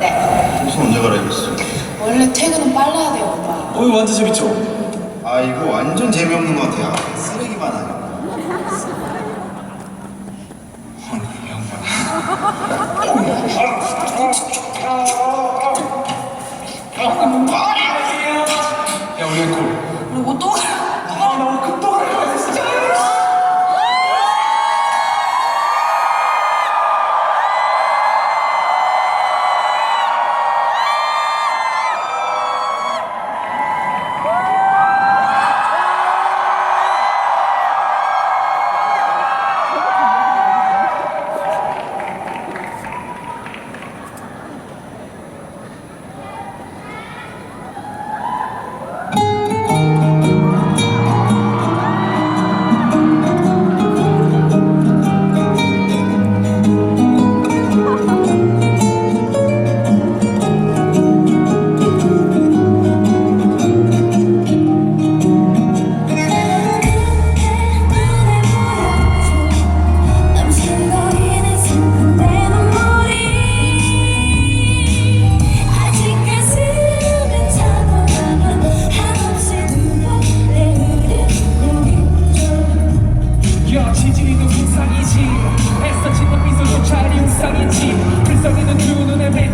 네. 옷은 언제 갈아입었어? 원래 퇴근은 빨라야 돼요, 오빠. 어, 이거 완전 재밌죠? 아 이거 완전 재미없는 것 같아요. 쓰레기만 하네. 야, 우리 꼴. 그리고 또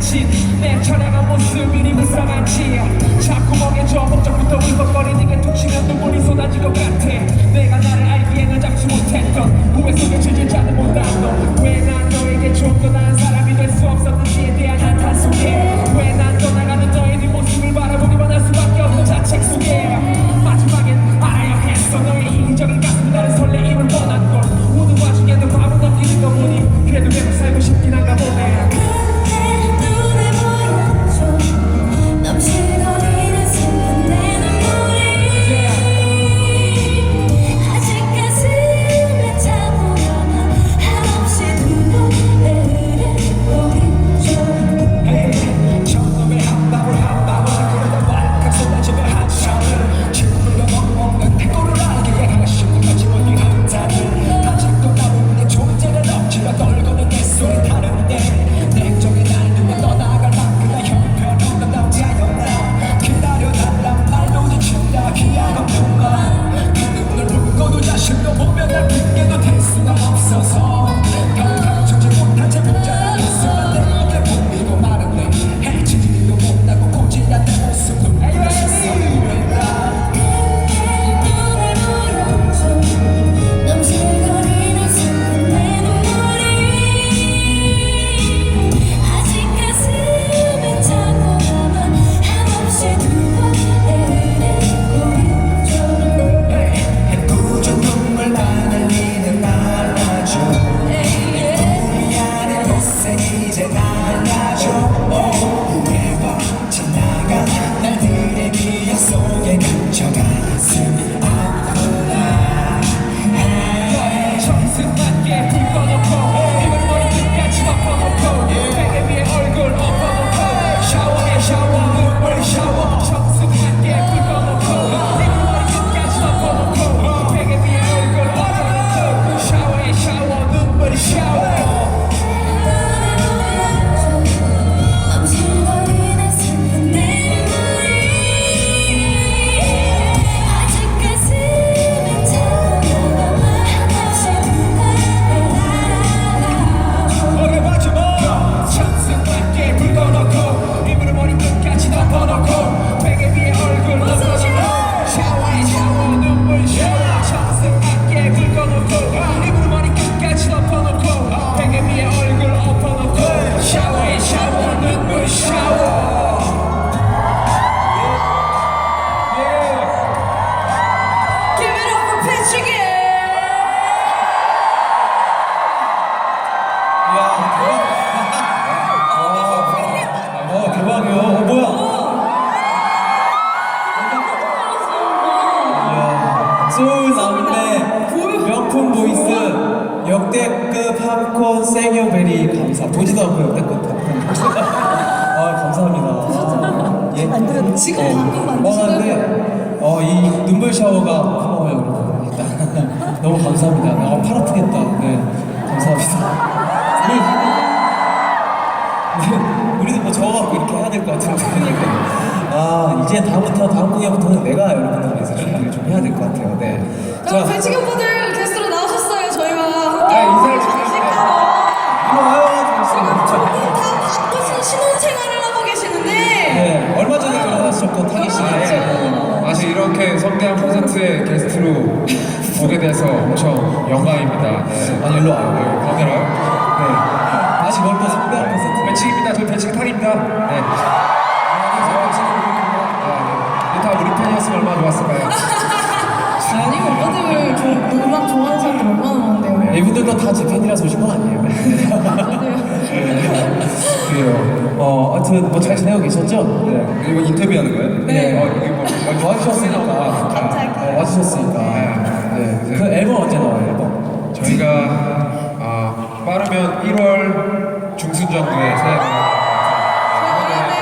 미친 내 처량한 모습 미리 불쌍한 지. 자꾸 먹여줘. 목적부터 울컥거리는 게 툭치면 눈물이 쏟아질 것 같아. 내가 나를 알기에는 잡지 못했던 후회 속에 지진 않는 못한 너왜 난 너에게 좀더 나은 사람 대박이요. 어, 뭐야? 소울 남매 명품 보이스 역대급 팝콘 생요베리 감사. 보지도 않고 역대급 팝콘. 아 감사합니다. 예. 지금 만드신 예. 어, 네. 어, 이 눈물 샤워가 고마워요, 여러분. 일단 너무 감사합니다. 아, 팔 아프겠다. 네, 감사합니다. 뭐 적어갖고 이렇게 해야 될 것 같은데. 아, 이제 다음부터, 다음 공연부터는 내가 여러분들 위해서 준비를 좀 해야 될 것 같아요. 네. 자, 배치기 오빠들 게스트로 나오셨어요. 저희와 함께. 네, 인사를 좀 이거 와요. 두분 다 바쁘신 신혼생활을 하고 계시는데. 네, 얼마 전에 결혼하셨고, 타기 씨. 결혼했죠. 사실 이렇게 성대한 콘서트에 게스트로 오게 돼서 엄청 영광입니다. 네. 아니, 일로 와요. 네, 카메라. 네. 다시 뭘또 성대한 콘서트. 배치기입니다. 저 배치기 탁입니다. 네. 아, 네. 다 우리 팬이었으면 얼마나 좋았을까요? 아니, 오빠들 저, 음악 좋아하는 사람들 얼마나 많은데요. 이분들도 다 제 팬이라서 오신 건 아니에요. 그래요. 어, 하여튼 뭐 잘 지내고 계셨죠? 네. 이거 인터뷰하는 거예요? 네. 어, 이게 뭐 와주셨으니까. 갑자기. 어, 와주셨으니까. 네. 그 앨범 언제 나와요, 앨범? 저희가 아, 빠르면 1월 중순 정도에 새 저희한테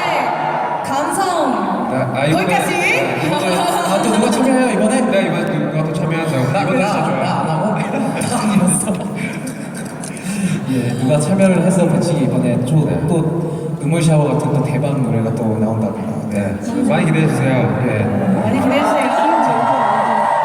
감성. 네, 아, 이번에- 거기까지? 네, 이번에 아, 또 누가 참여해요, 이번에? 네 이번 누가 또 참여하죠. 이번에 진짜 좋아요. 나안 하고? 예, 누가 참여를 해서 배치기 이번에 또, 또 눈물 샤워 같은 또 대박 노래가 또 나온답니다. 네. 많이 기대해 주세요. 네. 많이 기대해주세요.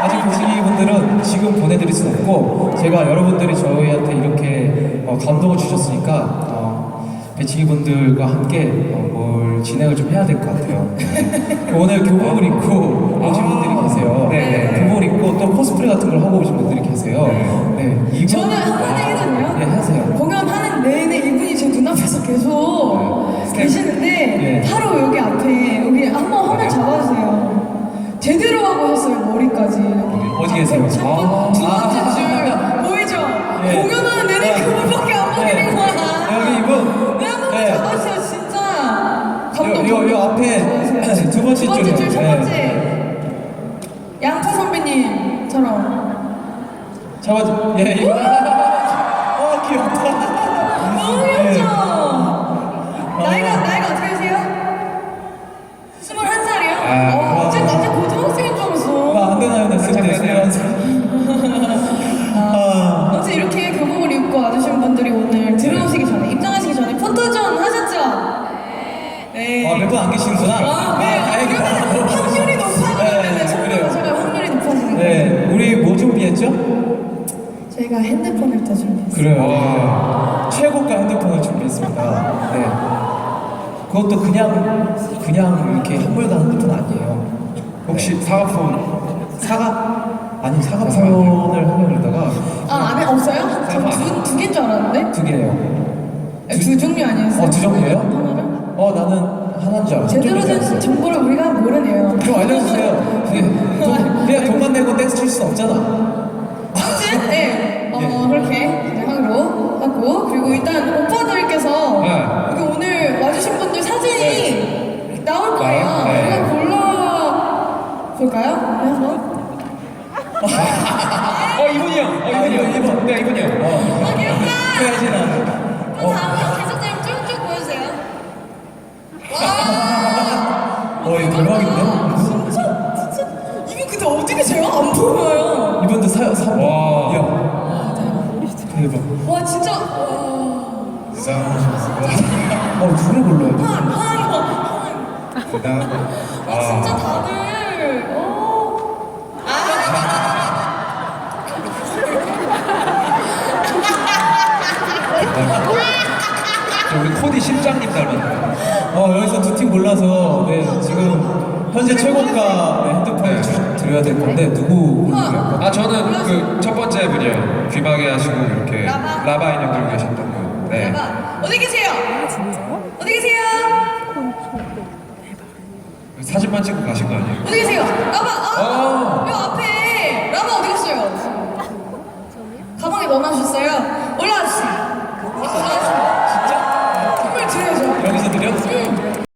아직 배치기 분들은 지금 보내드릴 수 없고 제가 여러분들이 저희한테 이렇게 어, 감동을 주셨으니까 어, 배치기 분들과 함께 어, 뭘 진행을 좀 해야 될 것 같아요. 오늘 교복을 입고 오신 분들이 계세요. 네, 네. 교복을 입고 또 코스프레 같은 걸 하고 오신 분들이 계세요. 네, 이분 저는 돼요? 네, 하세요. 공연하는 내내 이분이 제 눈앞에서 계속 네. 계시는데 네. 바로 여기 앞에 여기 한번 화면 잡아주세요. 제대로 하고 오셨어요 머리 까지. 어디 계세요? 아. 두 번째 줄 보이죠? 네. 공연하는 내내 네. 그분밖에 안 보이는 네. 거야. 여기 이분. 네, 한 번만 네. 잡아주세요 진짜. 감동. 요, 요, 요 앞에. 두 번째 두 번째. 줄, 첫 네. 번째. 양파 선배님처럼. 잡아줘. 예, 이거. 어, 귀엽다. 너무 네. 귀엽죠? 나이가, 나이가 오늘 들어오시기 전에, 입장하시기 전에 포토존 하셨죠? 네. 아, 몇 분 안 계시는구나. 아, 네. 다행이다. 확률이 높아지는 네, 네, 그래요. 정말 확률이 높아지는 거예요. 네, 우리 뭐 준비했죠? 저희가 핸드폰을 더 준비했어요. 그래요. 최고가 핸드폰을 준비했습니다. 네. 그것도 그냥, 그냥 이렇게 한물간 핸드폰 아니에요. 혹시 사과폰 사과? 아니, 사과폰을 하려다가 아, 안에 없어요? 저두 두 개인 줄 알았는데? 두 개예요. 두 종류 아니었어요? 어, 두 종류예요? 하나를? 어, 나는 하나인 줄 알았어. 제대로 된 정보를 우리가 모르네요. 좀 알려주세요. 그게 돈, 그냥 돈만 내고 댄스 칠 수는 없잖아. 아무튼 네, 어, 예. 그렇게 진행하기로 하고 그리고 일단 오빠들께서 네. 여기 오늘 와주신 분들 사진이 나올 거예요. 나와요? 네. 우리가 골라 볼까요? 네, 한번. 어 이분이요. 어 이분이요. 이분, 이분. 네 이분이요. 어. 아 귀엽다. 그래야지 나. 그럼 다음으로 계속대로 쭉쭉 보여주세요. 와. 어, 이거 대박인데? 진짜 진짜 이거 근데 어떻게 제가 안 보여요? 이분도 사, 사, 와. 야. 대박. 와 진짜 와. 어, 누굴 골라야 돼? 한, 한, 한. 아, 진짜 다들, 저 우리 코디 실장님 닮았네. 어, 여기서 두 팀 골라서, 네, 지금 현재 최고가 네, 핸드폰을 주- 드려야 될 건데, 누구 고르세요? 아 저는 그 첫 번째 분이요. 귀마개 하시고 이렇게 라바. 라바 인형 들고 계셨던 분. 네. 대박. 어디 계세요? 어디 계세요? 사진만 찍고 가신 거 아니에요? 어디 계세요? 라바, 아! 어. 요 앞에 라바 어디 갔어요? 가방에 넣어놔주세요.